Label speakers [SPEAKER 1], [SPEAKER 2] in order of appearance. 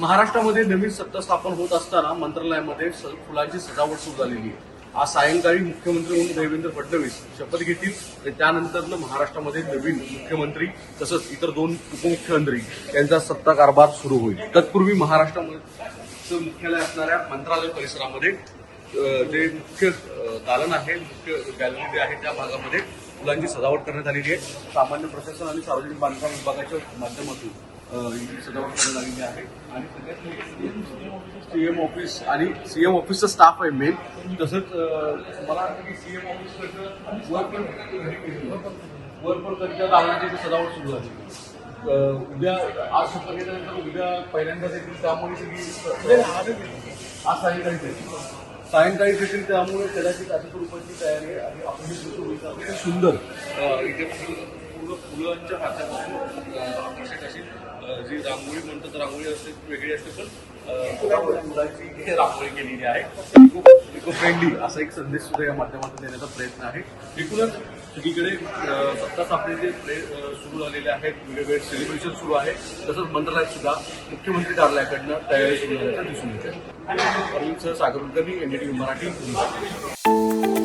[SPEAKER 1] महाराष्ट्रामध्ये नवीन सत्ता स्थापन होत असताना मंत्रालयामध्ये स- फुलांची सजावट सुरू झालेली आहे. आज सायंकाळी मुख्यमंत्री म्हणून देवेंद्र फडणवीस शपथ घेतील आणि त्यानंतरनं महाराष्ट्रामध्ये नवीन मुख्यमंत्री तसंच इतर दोन उपमुख्यमंत्री यांचा सत्ता कारभार सुरू होईल. तत्पूर्वी महाराष्ट्रामध्ये मुख्यालय असणाऱ्या मंत्रालय परिसरामध्ये जे मुख्य दालन आहे मुख्य गॅलरी जे आहे त्या भागामध्ये फुलांची सजावट करण्यात आलेली आहे. सामान्य प्रशासन आणि सार्वजनिक बांधकाम विभागाच्या माध्यमातून सजावट करण्यात आलेली आहे. आणि सगळ्यात सीएम ऑफिस आणि सीएम ऑफिसचा स्टाफ आहे मेन तसंच मला वाटतं की सीएम ऑफिस वर पण वर पण त्यांच्या दालनाची सजावट सुरू झाली. उद्या आज शपथ घेतल्यानंतर उद्या पहिल्यांदाच येतील त्यामुळे सगळी आज सायंकाळी येतील सायंकाळी देखील त्यामुळे कदाचित अशा स्वरूपाची तयारी आणि आपण सुंदर. इथे फुलांच्या हातापासून जी रांगोळी म्हणतात रांगोळी असते वेगळी असते पण अ, फुलांची रांगोळी केलेली आहे इको फ्रेंडली असा एक संदेश सुद्धा या माध्यमातून देण्याचा प्रयत्न आहे. एकूणच सगळीकडे सत्ताच सत्ता जे प्ले सुरू झालेले आहेत वेगवेगळे सेलिब्रेशन सुरू आहे तसंच मंत्रालयात सुद्धा मुख्यमंत्री कार्यालयाकडनं तयारी सुरू झाल्याचं दिसून येते अरविंद सह सागर कुलकर्णी एनडीटीव्ही मराठी.